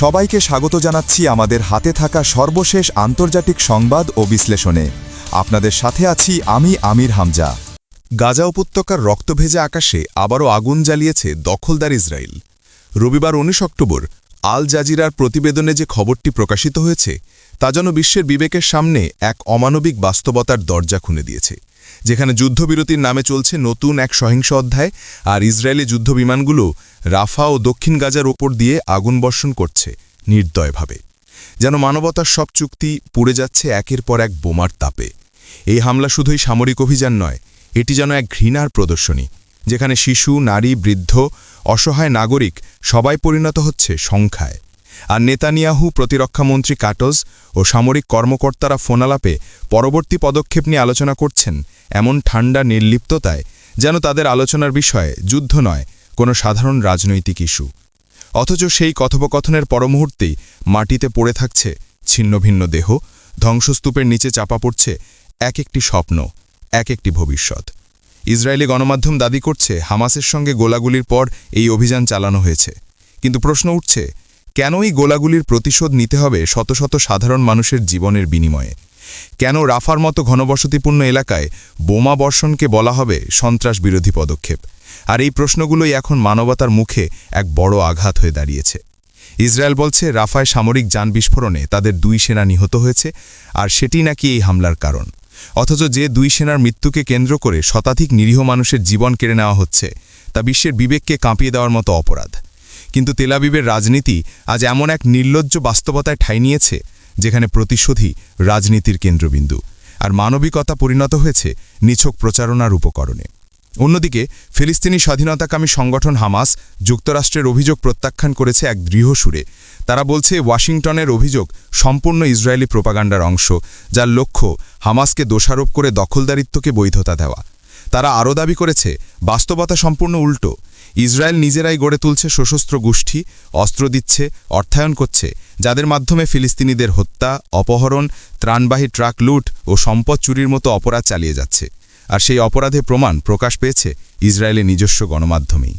সবাইকে স্বাগত জানাচ্ছি আমাদের হাতে থাকা সর্বশেষ আন্তর্জাতিক সংবাদ ও বিশ্লেষণে। আপনাদের সাথে আছি আমি আমির হামজা। গাজা উপত্যকার রক্তভেজা আকাশে আবারও আগুন জ্বালিয়েছে দখলদার ইসরায়েল। রবিবার উনিশ অক্টোবর, আল জাজিরার প্রতিবেদনে যে খবরটি প্রকাশিত হয়েছে, তা যেন বিশ্বের বিবেকের সামনে এক অমানবিক বাস্তবতার দরজা খুলে দিয়েছে। যেখানে যুদ্ধবিরতির নামে চলছে নতুন এক সহিংস অধ্যায়, আর ইসরায়েলি যুদ্ধবিমানগুলো রাফা ও দক্ষিণ গাজার ওপর দিয়ে আগুন বর্ষণ করছে নির্দয়ভাবে। যেন মানবতার সব চুক্তি পুড়ে যাচ্ছে একের পর এক বোমার তাপে। এই হামলা শুধুই সামরিক অভিযান নয়, এটি যেন এক ঘৃণার প্রদর্শনী, যেখানে শিশু, নারী, বৃদ্ধ, অসহায় নাগরিক সবাই পরিণত হচ্ছে সংখ্যায়। আর নেতানিয়াহু প্রতিরক্ষামন্ত্রী কাটজ ও সামরিক কর্মকর্তারা ফোনালাপে পরবর্তী পদক্ষেপ নিয়ে আলোচনা করছেন এমন ঠান্ডা নির্লিপ্ততায় যেন তাদের আলোচনার বিষয়ে যুদ্ধ নয়, কোনো সাধারণ রাজনৈতিক ইস্যু। অথচ সেই কথোপকথনের পরমুহূর্তেই মাটিতে পড়ে থাকছে ছিন্নভিন্ন দেহ, ধ্বংসস্তূপের নিচে চাপা পড়ছে এক একটি স্বপ্ন, এক একটি ভবিষ্যৎ। ইসরায়েলি গণমাধ্যম দাবি করছে, হামাসের সঙ্গে গোলাগুলির পর এই অভিযান চালানো হয়েছে। কিন্তু প্রশ্ন উঠছে কেন এই গোলাগুলির প্রতিশোধ নিতে হবে শত শত সাধারণ মানুষের জীবনের বিনিময়ে? কেন রাফার মতো ঘনবসতিপূর্ণ এলাকায় বোমা বর্ষণকে বলা হবে সন্ত্রাস বিরোধী পদক্ষেপ? আর এই প্রশ্নগুলোই এখন মানবতার মুখে এক বড় আঘাত হয়ে দাঁড়িয়েছে। ইসরায়েল বলছে, রাফায় সামরিক যান বিস্ফোরণে তাদের দুই সেনা নিহত হয়েছে, আর সেটি নাকি এই হামলার কারণ। অথচ যে দুই সেনার মৃত্যুকে কেন্দ্র করে শতাধিক নিরীহ মানুষের জীবন কেড়ে নেওয়া হচ্ছে, তা বিশ্বের বিবেককে কাঁপিয়ে দেওয়ার মতো অপরাধ। কিন্তু তেলাবিবের রাজনীতি আজ এমন এক নির্লজ্জ বাস্তবতায় ঠাই নিয়েছে যেখানে প্রতিশোধী রাজনীতির কেন্দ্রবিন্দু। আর মানবিকতা পরিণত হয়েছে নিছক প্রচারণার উপকরণে। অন্যদিকে, ফিলিস্তিনি স্বাধীনতাকামী সংগঠন হামাস যুক্তরাষ্ট্রের অভিযোগ প্রত্যাখ্যান করেছে এক দৃঢ় সুরে। তারা বলছে, ওয়াশিংটনের অভিযোগ সম্পূর্ণ ইসরায়েলি প্রোপাগান্ডার অংশ, যার লক্ষ্য হামাসকে দোষারোপ করে দখলদারিত্বকে বৈধতা দেওয়া। তারা আরও দাবি করেছে, বাস্তবতা সম্পূর্ণ উল্টো। ইসরায়েল নিজেরাই গড়ে তুলছে সশস্ত্র গোষ্ঠী, অস্ত্র দিচ্ছে, অর্থায়ন করছে, যাদের মাধ্যমে ফিলিস্তিনিদের হত্যা, অপহরণ, ত্রাণবাহী ট্রাক লুট ও সম্পদ চুরির মতো অপরাধ চালিয়ে যাচ্ছে। আর সেই অপরাধে প্রমাণ প্রকাশ পেয়েছে ইসরায়েলের নিজস্ব গণমাধ্যমেই।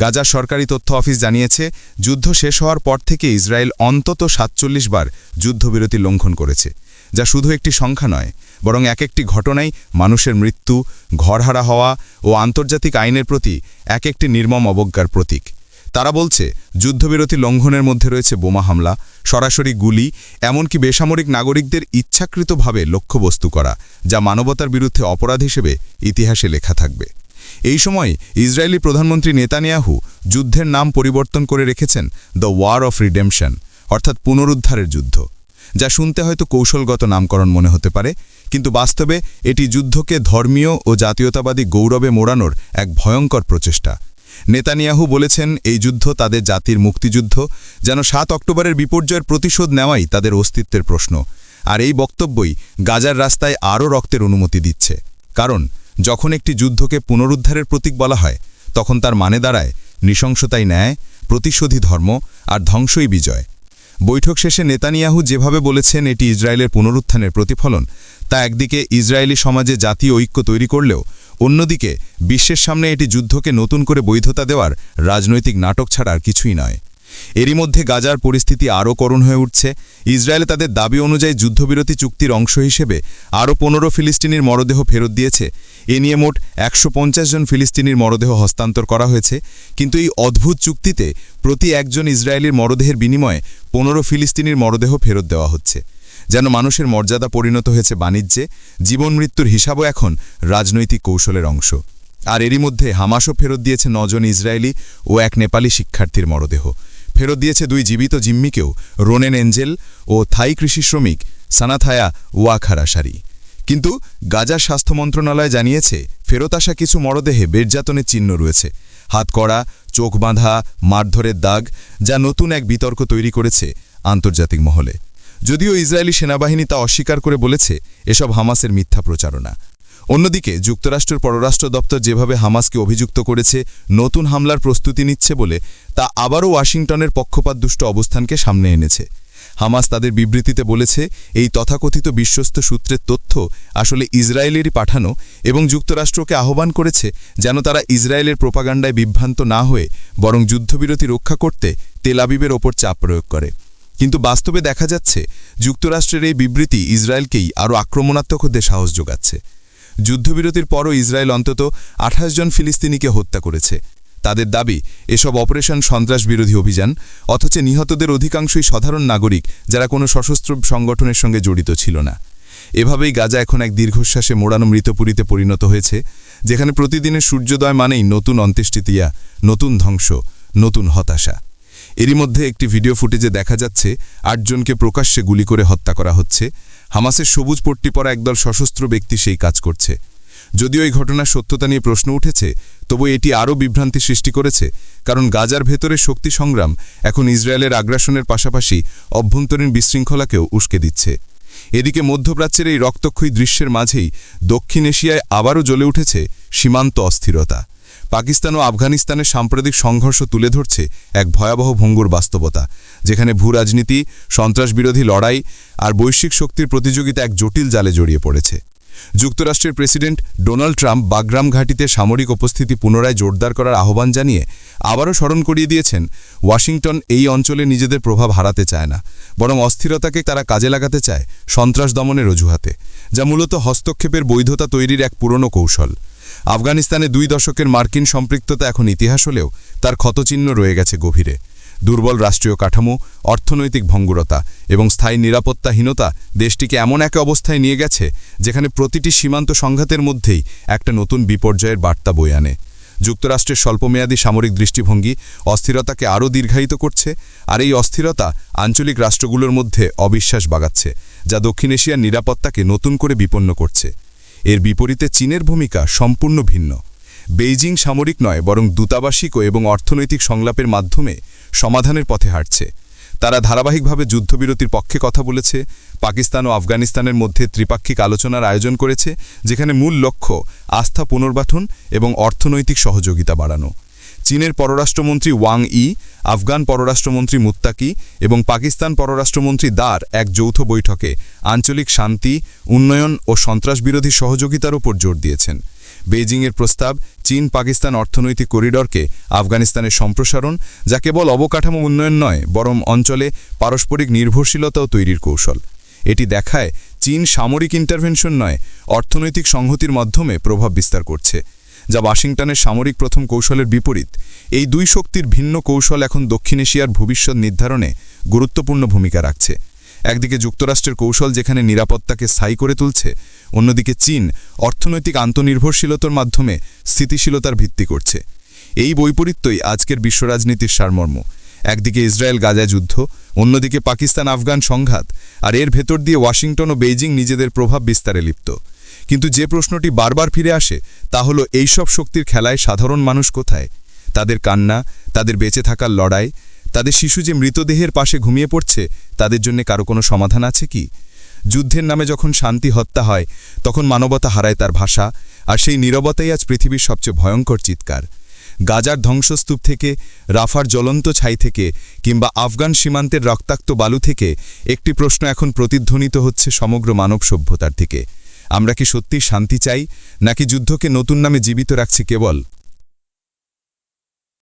গাজা সরকারি তথ্য অফিস জানিয়েছে, যুদ্ধ শেষ হওয়ার পর থেকে ইসরায়েল অন্তত সাতচল্লিশ বার যুদ্ধবিরতি লঙ্ঘন করেছে, যা শুধু একটি সংখ্যা নয়, বরং এক একটি ঘটনাই মানুষের মৃত্যু, ঘরহারা হওয়া ও আন্তর্জাতিক আইনের প্রতি এক একটি নির্মম অবজ্ঞার প্রতীক। তারা বলছে, যুদ্ধবিরতি লঙ্ঘনের মধ্যে রয়েছে বোমা হামলা, সরাসরি গুলি, এমনকি বেসামরিক নাগরিকদের ইচ্ছাকৃতভাবে লক্ষ্যবস্তু করা, যা মানবতার বিরুদ্ধে অপরাধ হিসেবে ইতিহাসে লেখা থাকবে। এই সময় ইসরায়েলি প্রধানমন্ত্রী নেতানিয়াহু যুদ্ধের নাম পরিবর্তন করে রেখেছেন দ্য ওয়ার অফ রিডেমশন অর্থাৎ পুনরুদ্ধারের যুদ্ধ, যা শুনতে হয়তো কৌশলগত নামকরণ মনে হতে পারে কিন্তু বাস্তবে এটি যুদ্ধকে ধর্মীয় ও জাতীয়তাবাদী গৌরবে মোড়ানোর এক ভয়ঙ্কর প্রচেষ্টা। নেতানিয়াহু বলেছেন, এই যুদ্ধ তাদের জাতির মুক্তিযুদ্ধ, যেন সাত অক্টোবরের বিপর্যয়ের প্রতিশোধ নেওয়াই তাদের অস্তিত্বের প্রশ্ন। আর এই বক্তব্যই গাজার রাস্তায় আরও রক্তের অনুমতি দিচ্ছে। কারণ, যখন একটি যুদ্ধকে পুনরুদ্ধারের প্রতীক বলা হয়, তখন তার মানে দাঁড়ায় নৃশংসতাই ন্যায় প্রতিশোধী ধর্ম আর ধ্বংসই বিজয়। বৈঠক শেষে নেতানিয়াহু যেভাবে বলেছেন, এটি ইসরায়েলের পুনরুত্থানের প্রতিফলন তা একদিকে ইসরায়েলি সমাজে জাতীয় ঐক্য তৈরি করলেও অন্যদিকে বিশ্বের সামনে এটি যুদ্ধকে নতুন করে বৈধতা দেওয়ার রাজনৈতিক নাটক ছাড়া আর কিছুই নয়। এরই মধ্যে গাজার পরিস্থিতি আরও করুণ হয়ে উঠছে। ইসরায়েলে তাদের দাবি অনুযায়ী যুদ্ধবিরতি চুক্তির অংশ হিসেবে আরও পনেরো ফিলিস্তিনির মরদেহ ফেরত দিয়েছে। এ নিয়ে মোট একশো পঞ্চাশ জন ফিলিস্তিনির মরদেহ হস্তান্তর করা হয়েছে। কিন্তু এই অদ্ভুত চুক্তিতে প্রতি একজন ইসরায়েলির মরদেহের বিনিময়ে পনেরো ফিলিস্তিনির মরদেহ ফেরত দেওয়া হচ্ছে। যেন মানুষের মর্যাদা পরিণত হয়েছে বাণিজ্যে, জীবন মৃত্যুর হিসাবও এখন রাজনৈতিক কৌশলের অংশ। আর এরই মধ্যে হামাসও ফেরত দিয়েছে নজন ইসরায়েলি ও এক নেপালি শিক্ষার্থীর মরদেহ। ফেরত দিয়েছে দুই জীবিত জিম্মিকেও, রোনেন এঞ্জেল ও থাই কৃষি শ্রমিক সানাথায়া ওয়াখারাসারি। কিন্তু গাজার স্বাস্থ্য মন্ত্রণালয় জানিয়েছে, ফেরত আসা কিছু মরদেহে বেরজাতনের চিহ্ন রয়েছে। হাত করা চোখ বাঁধা, মারধরের দাগ, যা নতুন এক বিতর্ক তৈরি করেছে আন্তর্জাতিক মহলে। যদিও ইসরায়েলি সেনাবাহিনী তা অস্বীকার করে বলেছে, এসব হামাসের মিথ্যা প্রচারণা। অন্যদিকে, যুক্তরাষ্ট্রের পররাষ্ট্র দপ্তর যেভাবে হামাসকে অভিযুক্ত করেছে, নতুন হামলার প্রস্তুতি নিচ্ছে বলে, তা আবারও ওয়াশিংটনের পক্ষপাতদুষ্ট অবস্থানকে সামনে এনেছে। হামাস তাদের বিবৃতিতে বলেছে, এই তথাকথিত বিশ্বস্ত সূত্রের তথ্য আসলে ইসরায়েলেরই পাঠানো এবং যুক্তরাষ্ট্রকে আহ্বান করেছে যেন তারা ইসরায়েলের প্রোপাগান্ডায় বিভ্রান্ত না হয়ে, বরং যুদ্ধবিরতি রক্ষা করতে তেলাবিবের ওপর চাপ প্রয়োগ করে। কিন্তু বাস্তবে দেখা যাচ্ছে, যুক্তরাষ্ট্রের এই বিবৃতি ইসরায়েলকেই আরও আক্রমণাত্মক হতে সাহস যোগাচ্ছে। যুদ্ধবিরতির পরও ইসরায়েল অন্তত আঠাশ জন ফিলিস্তিনিকে হত্যা করেছে। তাদের দাবি, এসব অপারেশন সন্ত্রাস বিরোধী অভিযান, অথচ নিহতদের অধিকাংশই সাধারণ নাগরিক যারা কোনো সশস্ত্র সংগঠনের সঙ্গে জড়িত ছিল না। এভাবেই গাজা এখন এক দীর্ঘশ্বাসে মোড়ানো মৃতপুরীতে পরিণত হয়েছে, যেখানে প্রতিদিনের সূর্যোদয় মানেই নতুন অন্ত্যেষ্টিতিয়া নতুন ধ্বংস, নতুন হতাশা। এরই মধ্যে একটি ভিডিও ফুটেজে দেখা যাচ্ছে, আটজনকে প্রকাশ্যে গুলি করে হত্যা করা হচ্ছে। হামাসের সবুজ পট্টি পরা একদল সশস্ত্র ব্যক্তি সেই কাজ করছে। যদিও এই ঘটনার সত্যতা নিয়ে প্রশ্ন উঠেছে, তবু এটি আরও বিভ্রান্তি সৃষ্টি করেছে, কারণ গাজার ভেতরে শক্তি সংগ্রাম এখন ইসরায়েলের আগ্রাসনের পাশাপাশি অভ্যন্তরীণ বিশৃঙ্খলাকেও উস্কে দিচ্ছে। এদিকে মধ্যপ্রাচ্যের এই রক্তক্ষয়ী দৃশ্যের মাঝেই দক্ষিণ এশিয়ায় আবারও জ্বলে উঠেছে সীমান্ত অস্থিরতা। পাকিস্তান ও আফগানিস্তানের সাম্প্রতিক সংঘর্ষ তুলে ধরছে এক ভয়াবহ ভঙ্গুর বাস্তবতা, যেখানে ভূ রাজনীতি, সন্ত্রাসবিরোধী লড়াই আর বৈশ্বিক শক্তির প্রতিযোগিতা এক জটিল জালে জড়িয়ে পড়েছে। যুক্তরাষ্ট্রের প্রেসিডেন্ট ডোনাল্ড ট্রাম্প বাগরাম ঘাটিতে সামরিক উপস্থিতি পুনরায় জোরদার করার আহ্বান জানিয়ে আবারও স্মরণ করিয়ে দিয়েছেন, ওয়াশিংটন এই অঞ্চলে নিজেদের প্রভাব হারাতে চায় না, বরং অস্থিরতাকে তারা কাজে লাগাতে চায় সন্ত্রাস দমনের অজুহাতে, যা মূলত হস্তক্ষেপের বৈধতা তৈরির এক পুরনো কৌশল। আফগানিস্তানে দুই দশকের মার্কিন সম্পৃক্ততা এখন ইতিহাস হলেও তার ক্ষতচিহ্ন রয়ে গেছে গভীরে। দুর্বল রাষ্ট্রীয় কাঠামো, অর্থনৈতিক ভঙ্গুরতা এবং স্থায়ী নিরাপত্তাহীনতা দেশটিকে এমন এক অবস্থায় নিয়ে গেছে যেখানে প্রতিটি সীমান্ত সংঘাতের মধ্যেই একটা নতুন বিপর্যয়ের বার্তা বয়ে আনে। যুক্তরাষ্ট্রের স্বল্পমেয়াদী সামরিক দৃষ্টিভঙ্গি অস্থিরতাকে আরও দীর্ঘায়িত করছে আর এই অস্থিরতা আঞ্চলিক রাষ্ট্রগুলোর মধ্যে অবিশ্বাস বাগাচ্ছে, যা দক্ষিণ এশিয়ার নিরাপত্তাকে নতুন করে বিপন্ন করছে। এর বিপরীতে চীনের ভূমিকা সম্পূর্ণ ভিন্ন। বেইজিং সামরিক নয়, বরং দূতাবাসিক এবং অর্থনৈতিক সংলাপের মাধ্যমে সমাধানের পথে হাঁটছে। তারা ধারাবাহিকভাবে যুদ্ধবিরতির পক্ষে কথা বলেছে, পাকিস্তান ও আফগানিস্তানের মধ্যে ত্রিপাক্ষিক আলোচনার আয়োজন করেছে, যেখানে মূল লক্ষ্য আস্থা পুনর্বাঠন এবং অর্থনৈতিক সহযোগিতা বাড়ানো। চীনের পররাষ্ট্রমন্ত্রী ওয়াং ই, আফগান পররাষ্ট্রমন্ত্রী মুত্তাকি এবং পাকিস্তান পররাষ্ট্রমন্ত্রী দার এক যৌথ বৈঠকে আঞ্চলিক শান্তি, উন্নয়ন ও সন্ত্রাসবিরোধী সহযোগিতার উপর জোর দিয়েছেন। বেইজিংয়ের প্রস্তাব চীন পাকিস্তান অর্থনৈতিক করিডরকে আফগানিস্তানের সম্প্রসারণ, যা কেবল অবকাঠামো উন্নয়ন নয়, বরং অঞ্চলে পারস্পরিক নির্ভরশীলতাও তৈরির কৌশল। এটি দেখায় চীন সামরিক ইন্টারভেনশন নয়, অর্থনৈতিক সংহতির মাধ্যমে প্রভাব বিস্তার করছে। যা ওয়াশিংটনের সামরিক প্রথম কৌশলের বিপরীত। এই দুই শক্তির ভিন্ন কৌশল এখন দক্ষিণ এশিয়ার ভবিষ্যৎ নির্ধারণে গুরুত্বপূর্ণ ভূমিকা রাখছে। একদিকে যুক্তরাষ্ট্রের কৌশল যেখানে নিরাপত্তাকে স্থায়ী করে তুলছে, অন্যদিকে চীন অর্থনৈতিক আন্তনির্ভরশীলতার মাধ্যমে স্থিতিশীলতার ভিত্তি করছে। এই বৈপরীত্যই আজকের বিশ্ব রাজনীতির সারমর্ম। একদিকে ইসরায়েল গাজা যুদ্ধ, অন্যদিকে পাকিস্তান আফগান সংঘাত, আর এর ভেতর দিয়ে ওয়াশিংটন ও বেইজিং নিজেদের প্রভাব বিস্তারে লিপ্ত। কিন্তু যে প্রশ্নটি বারবার ফিরে আসে, তা হলো, এইসব শক্তির খেলায় সাধারণ মানুষ কোথায়? তাদের কান্না, তাদের বেঁচে থাকার লড়াই, তাদের শিশু যে মৃতদেহের পাশে ঘুমিয়ে পড়ছে, তাদের জন্য কারও কোনো সমাধান আছে কি? যুদ্ধের নামে যখন শান্তি হত্যা হয়, তখন মানবতা হারায় তার ভাষা, আর সেই নীরবতাই আজ পৃথিবীর সবচেয়ে ভয়ঙ্কর চিৎকার। গাজার ধ্বংসস্তূপ থেকে, রাফার জ্বলন্ত ছাই থেকে, কিংবা আফগান সীমান্তের রক্তাক্ত বালু থেকে, একটি প্রশ্ন এখন প্রতিধ্বনিত হচ্ছে সমগ্র মানব সভ্যতার থেকে আমরা কি সত্যি শান্তি চাই? নাকি যুদ্ধকে নতুন নামে জীবিত রাখছি কেবল?